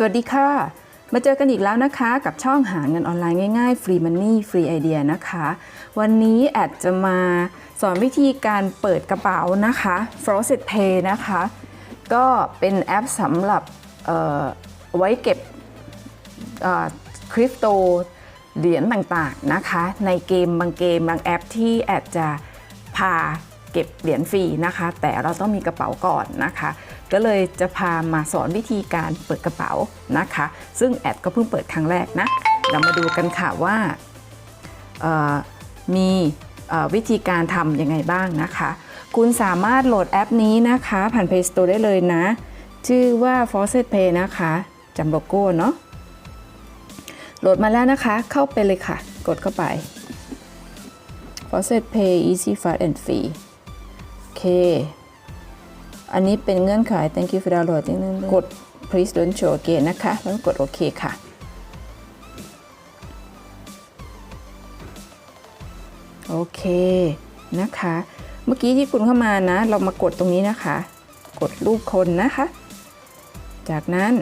สวัสดีค่ะ มาเจอกันอีกแล้วนะคะกับช่องหาเงินออนไลน์ง่ายๆ ฟรีมันนี่ฟรีไอเดียนะคะ วันนี้แอดจะมาสอนวิธีการเปิดกระเป๋านะคะ f r o z e t Pay นะคะ ก็เป็นแอปสำหรับเอ่อไว้เก็บคริปโตเหรียญต่างๆนะคะ ในเกมบางเกมบางแอปที่แอดจะพาเก็บเหรียญฟรีนะคะ แต่เราต้องมีกระเป๋าก่อนนะคะ ก็เลยจะพามาสอนวิธีการเปิดกระเป๋านะคะ ซึ่งแอดก็เพิ่งเปิดครั้งแรกนะ เรามาดูกันค่ะว่ามีวิธีการทำยังไงบ้างนะคะ คุณสามารถโหลดแอปนี้นะคะ ผ่าน Play Store ได้เลยนะ ชื่อว่า f o r c e t Pay นะคะจำโลโก้เนาะโหลดมาแล้วนะคะ เข้าไปเลยค่ะ กดเข้าไป f o r c e t Pay Easy Fast and Free โอเค อันนี้เป็นเงื่อนไข thank you for downloading กด please don't show again นะคะแล้วกดโอเคค่ะโอเคนะคะ เมื่อกี้ที่คุณเข้ามานะ เรามากดตรงนี้นะคะ กดรูปคนนะคะ จากนั้น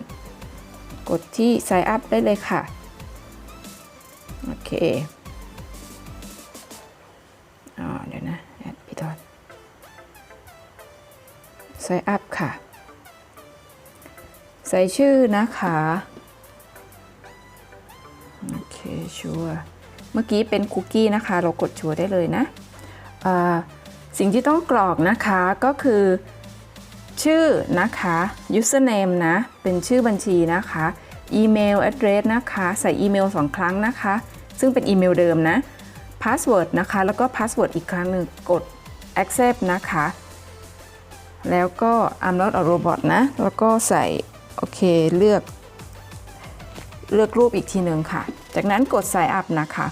กดที่ sign up ได้เลยค่ะ โอเค sign up ค่ะ ใส่ชื่อนะคะ โอเคชัวเมื่อกี้เป็นคุกกี้นะคะ เรากดชัวได้เลยนะ สิ่งที่ต้องกรอกนะคะก็คือ ชื่อนะคะ username นะ เป็นชื่อบัญชีนะคะอีเมล address นะคะ ใส่อีเมลสองครั้งนะคะ ซึ่งเป็นอีเมลเดิมนะ password นะคะ แล้วก็ password อีกครั้งหนึ่งกด accept นะคะ แล้วก็ I'm not a robot นะ แล้วก็ใส่โอเคเลือก เลือกรูปอีกทีหนึ่งค่ะ จากนั้นกด sign up นะคะ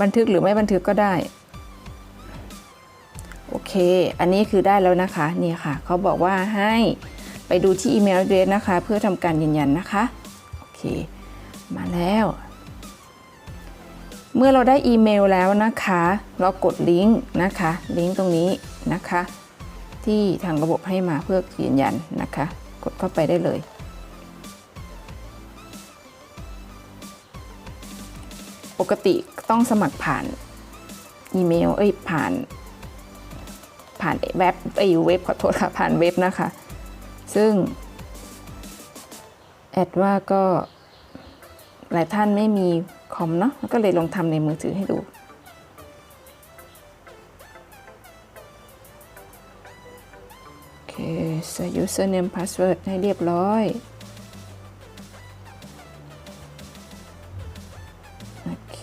บันทึกหรือไม่บันทึกก็ได้ โอเค อันนี้คือได้แล้วนะคะ นี่ค่ะ เขาบอกว่าให้ไปดูที่อีเมล address นะคะ เพื่อทำการยืนยันนะคะ โอเค มาแล้ว เมื่อเราได้อีเมลแล้วนะคะ เรากดลิงก์นะคะ ลิงก์ตรงนี้นะคะ ที่ทางระบบให้มาเพื่อยืนยันนะคะ กดเข้าไปได้เลย ปกติต้องสมัครผ่านอีเมลเอ้ยผ่าน ผ่านเว็บไอ้เว็บขอโทษค่ะ ผ่านเว็บนะคะ ซึ่งแอดว่าก็หลายท่านไม่มี คอมเนาะก็เลยลองทำในมือถือให้ดูโอเคใส่ username password ให้เรียบร้อยโอเค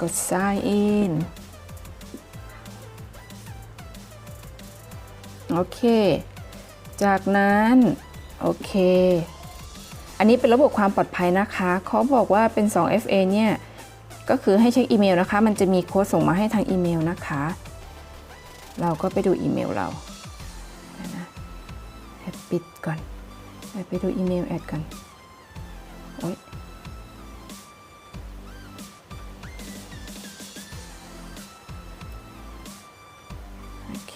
กด sign in โอเค จากนั้น โอเค อันนี้เป็นระบบความปลอดภัยนะคะเขาบอกว่าเป็น 2FA เนี่ยก็คือให้เช็คอีเมลนะคะ มันจะมีโค้ดส่งมาให้ทางอีเมลนะคะ เราก็ไปดูอีเมลเรานะแอดปิดก่อนไปดูอีเมลแอดก่อนโอ๊ยโอเค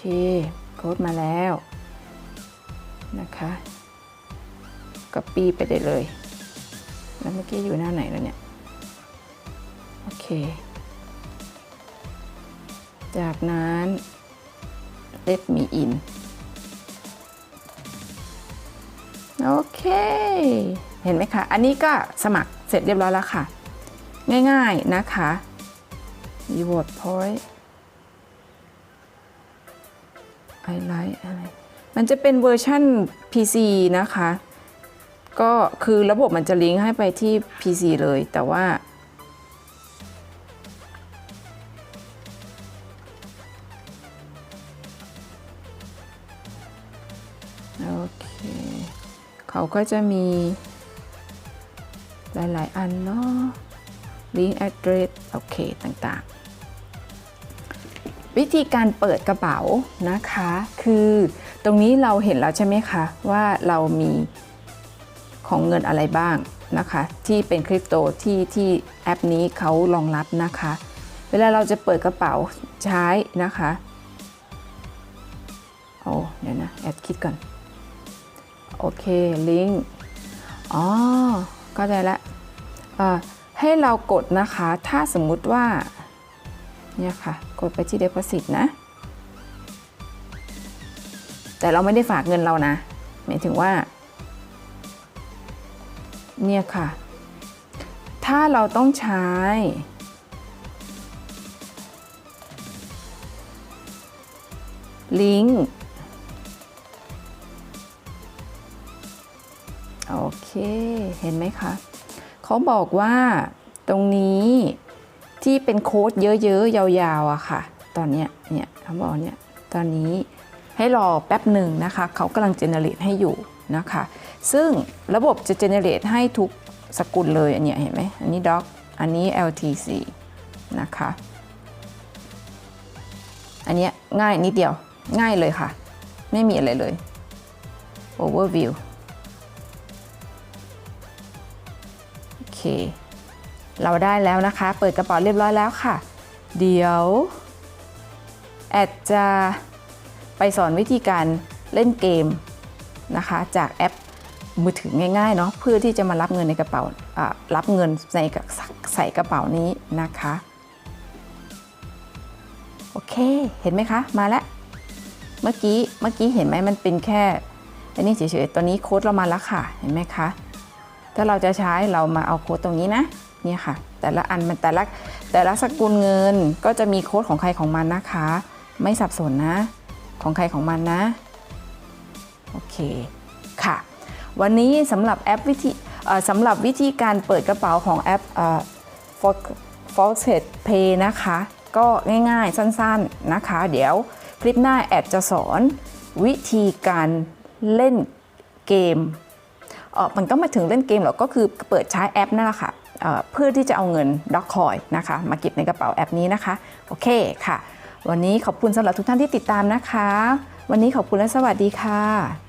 โค้ดมาแล้วนะคะ ก็ปีไปได้เลย แล้วเมื่อกี้อยู่หน้าไหนแล้วเนี่ย โอเค จากนั้น let me in โอเค เห็นไหมคะ อันนี้ก็สมัครเสร็จเรียบร้อยแล้วค่ะ ง่ายๆนะคะ reward point I like อะไร มันจะเป็นเวอร์ชั่น PC นะคะ ก็คือระบบมันจะลิงก์ให้ไปที่ PC เลย แต่ว่า โอเค เขาก็จะมี หลาย ๆ อันเนาะลิงก์ address โอเค ต่าง ๆ วิธีการเปิดกระเป๋านะคะ คือตรงนี้เราเห็นแล้วใช่ไหมคะ ว่าเรามี ของเงินอะไรบ้างนะคะ ที่เป็นคริปโตที่ที่แอปนี้เขารองรับนะคะ เวลาเราจะเปิดกระเป๋าใช้นะคะโอ้เดี๋ยวนะแอดคิดก่อน โอเค ลิงก์อ๋อก็ได้ละเอ่อให้เรากดนะคะ ถ้าสมมุติว่า เนี่ยค่ะ กดไปที่ Deposit นะ แต่เราไม่ได้ฝากเงินเรานะ หมายถึงว่า เนี่ยค่ะ ถ้าเราต้องใช้ ลิงก์โอเค เห็นไหมคะ เขาบอกว่าตรงนี้ที่เป็นโค้ดเยอะๆ ยาวๆอะค่ะ ตอนเนี้ยเนี่ยเขาบอกเนี่ย ตอนนี้ให้รอแป๊บหนึ่งนะคะ เขากำลังเจเนเรตให้อยู่นะคะ ซึ่งระบบจะเจเนเรตให้ทุกสกุลเลยอันนี้เห็นไหมอันนี้ doc อันนี้ LTC นะคะ อันนี้ง่ายนิดเดียวง่ายเลยค่ะ ไม่มีอะไรเลย overview โอเค เราได้แล้วนะคะ เปิดกระเป๋าเรียบร้อยแล้วค่ะ เดี๋ยว แอดจะไปสอนวิธีการเล่นเกมนะคะ จากแอป มือถือง่ายๆเนาะเพื่อที่จะมารับเงินในกระเป๋ารับเงินในใส่กระเป๋านี้นะคะโอเคเห็นไหมคะมาแล้วเมื่อกี้เมื่อกี้เห็นไหมมันเป็นแค่อันนี้เฉยๆตัวนี้โค้ดเรามาแล้วค่ะเห็นไหมคะถ้าเราจะใช้เรามาเอาโค้ดตรงนี้นะเนี่ยค่ะ แต่ละอันมันแต่ละแต่ละสกุลเงินก็จะมีโค้ดของใครของมันนะคะ ไม่สับสนนะ ของใครของมันนะโอเคค่ะ วันนี้สำหรับแอปวิธีสำหรับวิธีการเปิดกระเป๋าของแอป f o r t e Pay นะคะ ก็ง่ายๆสั้นๆนะคะ เดี๋ยวคลิปหน้าแอดจะสอนวิธีการเล่นเกมเออมันก็มาถึงเล่นเกมหรอกก็คือเปิดใช้แอปนั่นแหละค่ะเเพื่อที่จะเอาเงินด็อกคอยนะคะ มาเก็บในกระเป๋าแอปนี้นะคะ โอเคค่ะ วันนี้ขอบคุณสำหรับทุกท่านที่ติดตามนะคะ วันนี้ขอบคุณและสวัสดีค่ะ